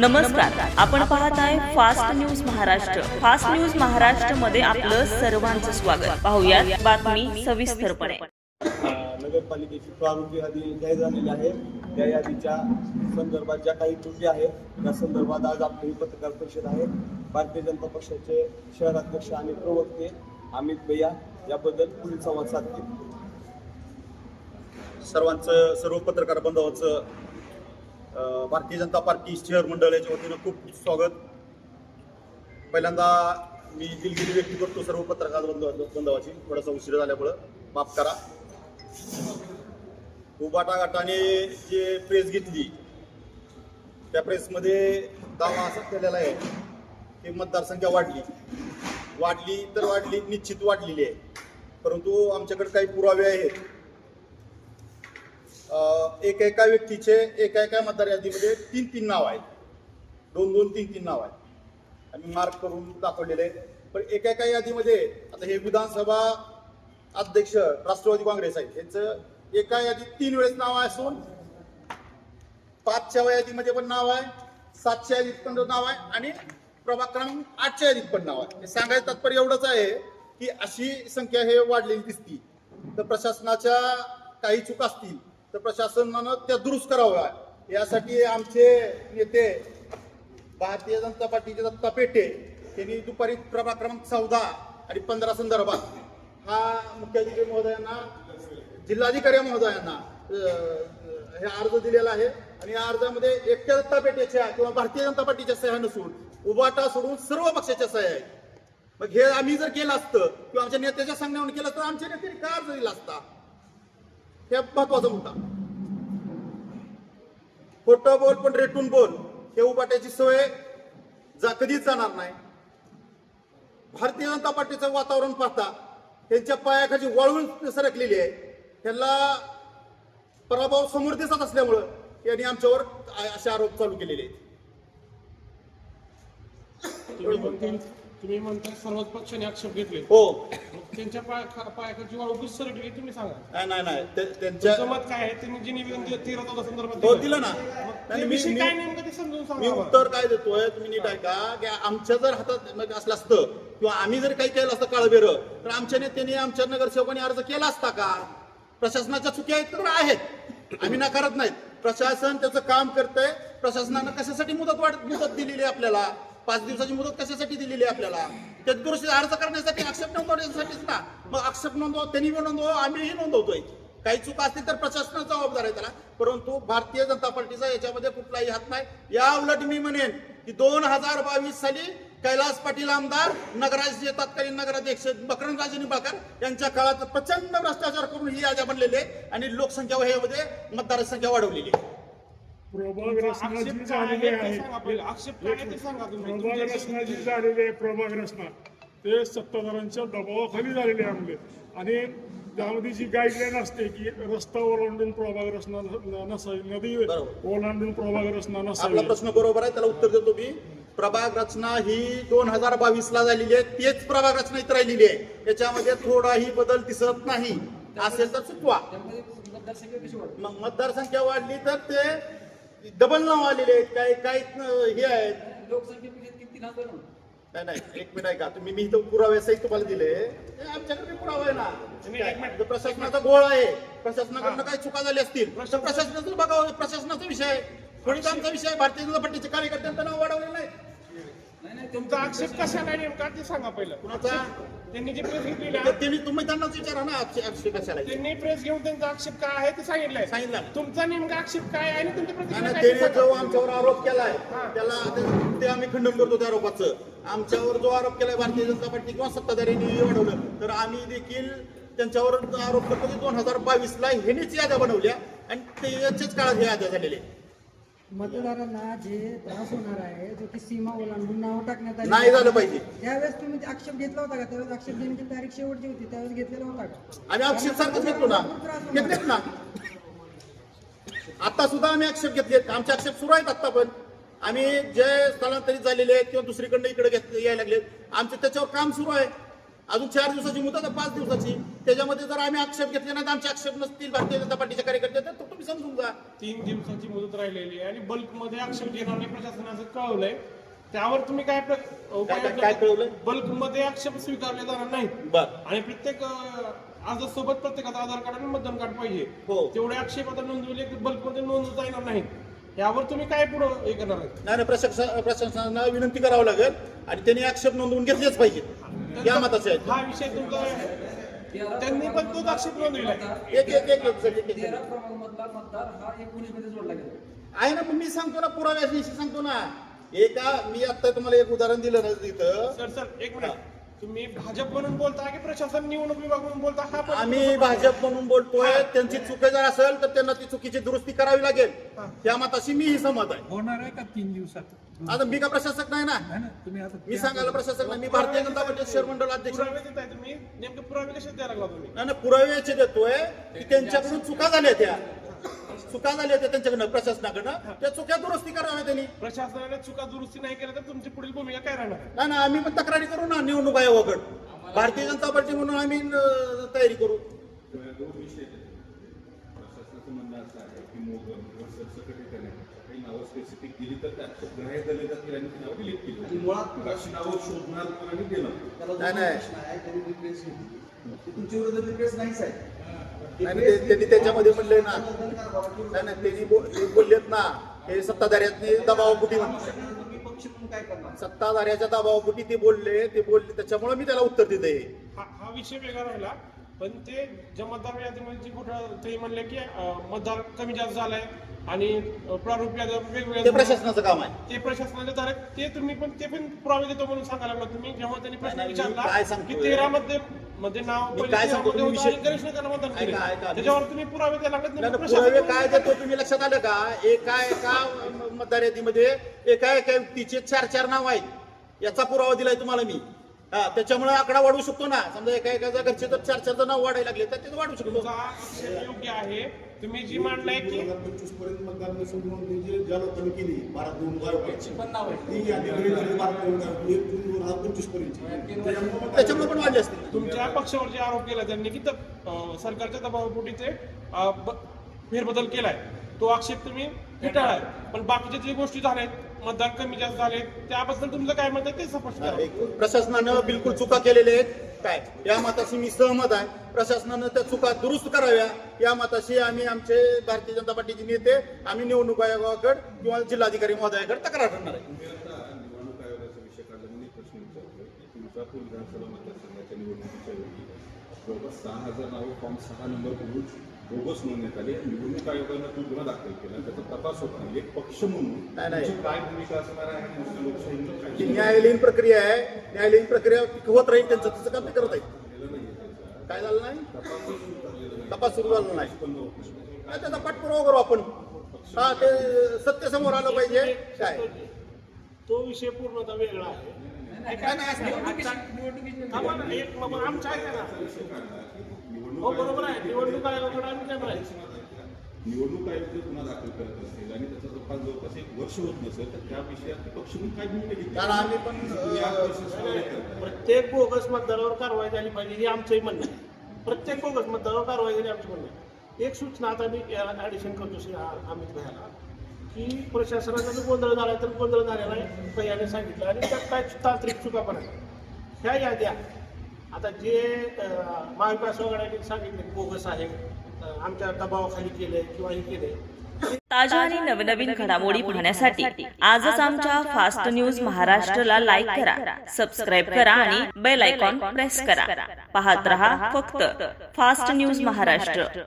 नमस्कार. आपण पाहताय fast news Maharashtra fast news महाराष्ट्रमध्ये आपलं सर्वांचं स्वागत. पाहुयात बातमी सविस्तरपणे. नगरपालिकेची प्रारूप यादी जाहीर झालेली आहे. त्या यादीच्या संदर्भात ज्या काही त्रुटी आहेत त्या संदर्भात आज आपली ही पत्रकार परिषद आहे. भारतीय जनता पक्षाचे शहराध्यक्ष आणि प्रवक्ते अमित भैया याबद्दल पुढील संवाद साधतील. सर्वांचं सर्व पत्रकार बांधवांचं भारतीय जनता पार्टी शहर मंडळ याच्या वतीनं खूप स्वागत. पहिल्यांदा मी दिलगिरी व्यक्त करतो सर्व पत्रकार बंधव बांधवाची. थोडासा उशीर झाल्यामुळं माफ करा. उबाटाघाटाने जे प्रेस घेतली त्या प्रेसमध्ये दावा असा केलेला आहे की मतदारसंख्या वाढली. वाढली तर वाढली निश्चित वाढलेली आहे. परंतु आमच्याकडे काही पुरावे आहेत. एका एका व्यक्तीचे एका एका मतदार यादीमध्ये तीन तीन नाव आहेत. दोन दोन तीन तीन नाव आहेत. आम्ही मार्क करून दाखवलेले आहेत. पण एका एका यादीमध्ये आता हे विधानसभा अध्यक्ष राष्ट्रवादी काँग्रेस आहे ह्याचं एका यादीत तीन वेळेस नाव आहे असून पाचच्या यादीमध्ये पण नाव आहे सातच्या यादीत पण नाव आहे आणि प्रभाग क्रमांक आठच्या यादीत पण नाव आहे. हे सांगायचं तात्पर्य एवढंच आहे की अशी संख्या हे वाढलेली दिसती. तर प्रशासनाच्या काही चूक असतील तर प्रशासनानं त्या दुरुस्त कराव्या. यासाठी आमचे नेते भारतीय जनता पार्टीचे दत्ता पेटे यांनी दुपारी प्रभाग क्रमांक चौदा आणि पंधरा संदर्भात हा मुख्याधिकारी महोदयांना जिल्हाधिकारी महोदयांना हे अर्ज दिलेला आहे. आणि या अर्जामध्ये एकट्या दत्ता पेटेच्या किंवा भारतीय जनता पार्टीच्या सह्या नसून उभाटा सोडून सर्व पक्षाच्या सह्या आहेत. मग हे आम्ही जर केलं असतं किंवा आमच्या नेत्याच्या सांगण्यावरून केलं तर आमच्या नेत्याने का अर्ज दिला असता? हे महत्त्वाचा मुद्दा. खोटं बोल पण रेटून बोल हे उबाट्याची सवय जा कधीच जाणार नाही. भारतीय जनता पार्टीचं वातावरण पाहता त्यांच्या पायाखाली वळवून सरकलेली आहे. त्यांना पराभव समोर दिसत असल्यामुळं यांनी आमच्यावर असे आरोप चालू केलेले आहेत. तुम्ही म्हणता तुम्ही म्हणता सर्वच पक्षाने आक्षेप घेतले हो. त्यांच्या पाय खा- पायाखालची वाळू कशी सरकली तुम्ही सांगा. नाही नाही नाही. ते- त्यांच्या तुमचं मत काय आहे? त्यांनी जे निवेदन दिलं तेरा चौदा संदर्भात हो दिलं. ना. नाही, मी- विषय मी- काय नेमकं ते समजून मी सांगा आम्हाला. उत्तर काय देतोय तुम्ही नीट ऐका. की आमच्या जर हातात मग असलं असतं किंवा आम्ही जर काही केलं असतं काळबेर तर आमच्या नेत्यांनी आमच्या नगरसेवकांनी अर्ज केला असता का? प्रशासनाच्या चुकी आहेत तर आहेत. आम्ही नाकारत नाहीत. प्रशासन त्याचं काम करतंय. प्रशासनानं कशासाठी मुदत वाढ मुदत दिलेली आहे आपल्याला? पाच दिवसाची मुदत कशासाठी दिलेली आहे आपल्याला? त्या दुरुस्ती अर्ज करण्यासाठी आक्षेप नोंदवण्यासाठीच ना मग आक्षेप नोंदव त्यांनी बी नोंदव आम्हीही नोंदवतोय. काही चुका असतील तर प्रशासनाचा जबाबदार आहे त्याला. परंतु भारतीय जनता पार्टीचा याच्यामध्ये कुठलाही हात नाही. या उलट मी म्हणेन की दोन हजार बावीस साली कैलास पाटील आमदार नगराचे तत्कालीन नगराध्यक्ष मकरंदराजे निंबाळकर यांच्या काळात प्रचंड भ्रष्टाचार करून ही याद्या बनलेली आहे आणि लोकसंख्या ह्यामध्ये मतदारसंख्या वाढवलेली आहे. प्रभाग रचना जी झालेली आहे. प्रभाग तुमच्या रचना जी झालेली आहे प्रभाग रचना. ते सत्ताधाऱ्यांच्या दबावाखाली झालेली आहे आमले. आणि त्यामध्ये जी गाईडलाईन असते की रस्ता ओलांडून प्रभाग रचना न- नसावी. नदी. ओलांडून प्रभाग रचना आपला नसावी. प्रश्न बरोबर आहे त्याला उत्तर देतो मी. प्रभाग रचना ही दोन हजार बावीस ला झालेली आहे. तेच प्रभाग रचना इथं राहिलेली आहे. याच्यामध्ये थोडाही बदल दिसत नाही. असेल तर मग मतदारसंख्या वाढली तर ते डबल नाव आलेले आहेत काही काही हे आहेत. नाही नाही एक मिनिट ऐका तुम्ही मी इथं पुरावे सहित तुम्हाला दिले. हे आमच्याकडे पुरावा आहे ना. तुम्ही एक मिनिट. जर प्रशासनाचा गोळ आहे. प्रशासनाकडनं काही चुका झाल्या असतील. तर प्रशासनाचं बघावं प्रशासनाचा विषय आहे. थोडीच आमचा विषय आहे. भारतीय जनता पार्टीचे कार्यकर्त्यांचं नाव वाढवलेलं नाही तुमचा आक्षेप कशाला नेमका? ते सांगा पहिलं. कुणाचा? त्यांनी जी प्रेस आहे, त्यांनी तुम्ही त्यांनाच विचारा ना आक्षेप आक्षेप कशाला आहे. त्यांनी प्रेस घेऊन त्यांचा आक्षेप काय आहे ते सांगितलंय सांगितलं ना. तुमचा नेमका आक्षेप काय आहे आणि तुमची आणि प्रतिक्रिया काय ते त्याने सांगा. जो आमच्यावर आरोप केलाय त्याला ते- ते आम्ही खंडन करतो त्या आरोपाचं आमच्यावर जो आरोप केलाय भारतीय जनता पार्टी किंवा सत्ताधाऱ्यांनी वाढवलं तर आम्ही देखील त्यांच्यावर आरोप करतो की दोन हजार बावीस ला ह्यांनीच याद्या बनवल्या आणि ते याच्याच काळात ह्या याद्या झालेल्या आहेत. मतदारांना जे त्रास होणार आहे जो की सीमा ओलांडून नाव टाकण्यात आली नाही झालं पाहिजे. त्यावेळेस तुम्ही आक्षेप घेतला होता का? त्यावेळेस आक्षेप देण्याची तारीख शेवटची होती त्यावेळेस घेतलेला होता का? आम्ही आक्षेप सारखंच घेतो ना. घेतलेत ना. आता सुद्धा आम्ही आक्षेप घेतलेत. आमचे आक्षेप सुरू आहेत आता पण. आम्ही जे स्थलांतरित झालेले आहेत किंवा दुसरीकडनं इकडे यायला लागलेत आमचं त्याच्यावर काम सुरू आहे. अजून चार दिवसाची मुदत आहे पाच दिवसाची. त्याच्यामध्ये जर आम्ही आक्षेप घेतले नाही तर आमचे आक्षेप नसतील भारतीय जनता पार्टीचे कार्यकर्ते तर तुम्ही समजून जा तीन दिवसाची मुदत राहिलेली आहे आणि बल्कमध्ये आक्षेप घेणार नाही प्रशासनाचं कळवलंय. त्यावर तुम्ही काय काय- काय कळवलंय? बल्कमध्ये आक्षेप स्वीकारले जाणार बर. आणि प्रत्येक आजासोबत प्रत्येकाचा आधार कार्ड आणि मतदान कार्ड पाहिजे. हो. तेवढे आक्षेप आता नोंदवले की बल्कमध्ये नोंदवता येणार नाहीत. यावर तुम्ही काय पुढं हे करणार नाही नाही, प्रशासन प्रशासनाला विनंती करावं लागेल आणि त्यांनी आक्षेप नोंदवून घेतलेच पाहिजेत. या मताचे आहेत. हा विषय तुमचा त्यांनी पण तोच आक्षेप नोंदविलाय एक एक एक एक सर, एक एक तेरा क्रमांकामधला मतदार हा एकोणीसमध्ये जोडला गेला. आहे ना मग मी सांगतो ना पुराव्याशी सांगतो ना. एका मी आता तुम्हाला एक उदाहरण दिलं ना तिथं. सर सर एक मिनिट. तुम्ही भाजप म्हणून बोलता की प्रशासन निवडणूक विभाग म्हणून बोलता? हा पण आम्ही भाजप म्हणून बोलतोय त्यांची चुक जर असेल तर त्यांना ती चुकीची दुरुस्ती करावी लागेल. त्या मताशी मीही सहमत आहे. होणार आहे का तीन दिवसात? आता मी का प्रशासक नाही ना? नाही ना तुम्ही आता मी सांगायला प्रशासक नाही. मी भारतीय जनता पार्टी शहर मंडळ अध्यक्ष. पुरावे देताय तुम्ही. नेमके पुरावे कसे द्यायला लागला तुम्ही? नाही नाही, पुरावे याचे देतोय की त्यांच्याकडून चुका झाल्या त्या. चुका झाल्या त्या त्यांच्याकडनं प्रशासनाकडनं. त्या चुक्या दुरुस्ती कराव्या त्यांनी. प्रशासनाने चुका दुरुस्ती नाही केल्या तर तुमची पुढील भूमिका काय राहणार? नाही ना आम्ही पण तक्रारी करू ना निवडणूक आयोगाकडे भारतीय जनता पार्टी म्हणून आम्ही अं, तयारी करू. प्रशासनाचं म्हणणं असं आहे की मोगम किंवा सरसकट करण्यापेक्षा काही नावं स्पेसिफिक दिली तर त्यात ग्राह्य झाले जातील आणि ती नावं डिलीट केली. जातील. मग अशी नावं शोधणार कोण आणि देणार नाही नाही. तुमच्या विरोधात रिक्वेस्ट नाहीच आहे. नाही, नाही, त्यांनी त्याच्यामध्ये म्हणले ना नाही नाही त्यांनी बोललेत ना हे सत्ताधाऱ्यांनी दबावापुटी म्हणतात. सत्ताधाऱ्याच्या दबावापुटी ते बोलले ते बोलले त्याच्यामुळे मी त्याला उत्तर देते हा हा विषय वेगळा राहिला. पण ते ज्या मतदार यादीमध्ये जी कुठं ते म्हणले की मतदार कमी जास्त झालाय आणि प्रारूप वेगवेगळ्या प्रशासनाचं काम आहे. ते प्रशासनाचे धारक ते तुम्ही पण ते पण पुरावे देतो म्हणून सांगायला लागला. तुम्ही जेव्हा त्यांनी प्रश्न विचारला की? तेरा मध्ये मध्ये नाव. त्याच्यावर तुम्ही पुरावे द्यायला प्रशासन काय देतो तुम्ही? लक्षात आलं का? एका एका मतदार यादीमध्ये एका एका व्यक्तीचे चार चार नाव आहेत. याचा पुरावा दिलाय तुम्हाला मी. हा त्याच्यामुळे आकडा वाढवू शकतो ना. समजा एका एकाच्या घरचे तर चार चार नाव वाढायला लागले तर ते वाढवू शकतो. तुमचा आक्षेप योग्य आहे. तुम्ही जी मांडलाय की पंचवीसपर्यंत मतदार नोंदणी जे ज्या लोकांनी केली बारा दोन बाराची ती यादी घरी झाली बारा दोन हजार एक जून दोन हजार पंचवीसपर्यंत. त्याच्यामुळे पण वाढले असतील. तुमच्या पक्षावर जे आरोप केला त्यांनी की त- अं, सरकारच्या दबावापोटी ते अं, ब- फेरबदल केलाय. तो आक्षेप तुम्ही फेटाळाय पण बाकीच्या जे गोष्टी झाल्यात मतदान कमी जास्त झाले त्याबद्दल तुमचं काय मत आहे ते स्पष्ट करा. एक प्रशासनानं बिलकुल चुका केलेल्या आहेत. काय? या मताशी मी सहमत आहे. प्रशासनानं त्या चुका दुरुस्त कराव्या. या मताशी आम्ही आमचे भारतीय जनता पार्टीचे नेते आम्ही निवडणूक आयोगाकडे किंवा जिल्हाधिकारी महोदयाकडे तक्रार करणार आहे. मी आता निवडणूक आयोगाचा विषय काढला म्हणून एक प्रश्न विचारतोय की तुळजापूर विधानसभा मतदारसंघाच्या निवडणुकीच्या वेळी जवळपास सहा हजार नावं फॉर्म सहा नंबर करून बोगस नोंदण्यात आली. निवडणूक आयोगानं तो गुन्हा दाखल केला. त्याचा तपास होत नाही. एक पक्ष म्हणून. नाही, नाही. तुमची काय भूमिका असणार आहे? काय न्यायालयीन प्रक्रिया आहे. न्यायालयीन प्रक्रिया होत राहील त्यांचं. तिचं काम ते करत त्याचा. काय झालं नाही? तपास सुरू झालेला नाही. तपास सुरू झाला नाही होत त्याचा पाठपुरावा करू आपण. हा ते सत्य समोर आलं पाहिजे. काय? तो विषय पूर्णतः वेगळा आहे. काय नाही असं थांबा ना, एक बाबा आमचं आहे ना. हो बरोबर आहे. निवडणूक आयोगाकडे आम्ही निवडणूक आयोग जर गुन्हा दाखल करत असेल आणि त्याचा तपास जवळपास एक वर्ष होत नसेल तर त्या विषयात पक्ष म्हणून काय भूमिका घेतली? कारण आम्ही पण. प्रत्येक बोगस मतदारावर कारवाई झाली पाहिजे हे आमचंही म्हणणं आहे. प्रत्येक बोगस मतदारावर कारवाई झाली आमचं म्हणणं आहे. एक सूचना आता मी ॲडिशन करतो श्री अमित भैयाला की प्रशासनाचा जो गोंधळ झाला तर गोंधळ झालेला आहे भैयाने सांगितलं. आणि त्यात काय तांत्रिक चुका पण आहे ह्या याद्या आता जे महाविकास आघाडीने सांगितले बोगस आहे आमच्या दबावाखाली केलंय किंवा हे केलंय ताज्या आणि नवनवीन घडामोडी पाहण्यासाठी आजच आमच्या फास्ट न्यूज महाराष्ट्रला लाईक करा. सबस्क्राईब करा आणि बेल आयकॉन प्रेस करा. पाहत रहा फक्त फास्ट न्यूज महाराष्ट्र.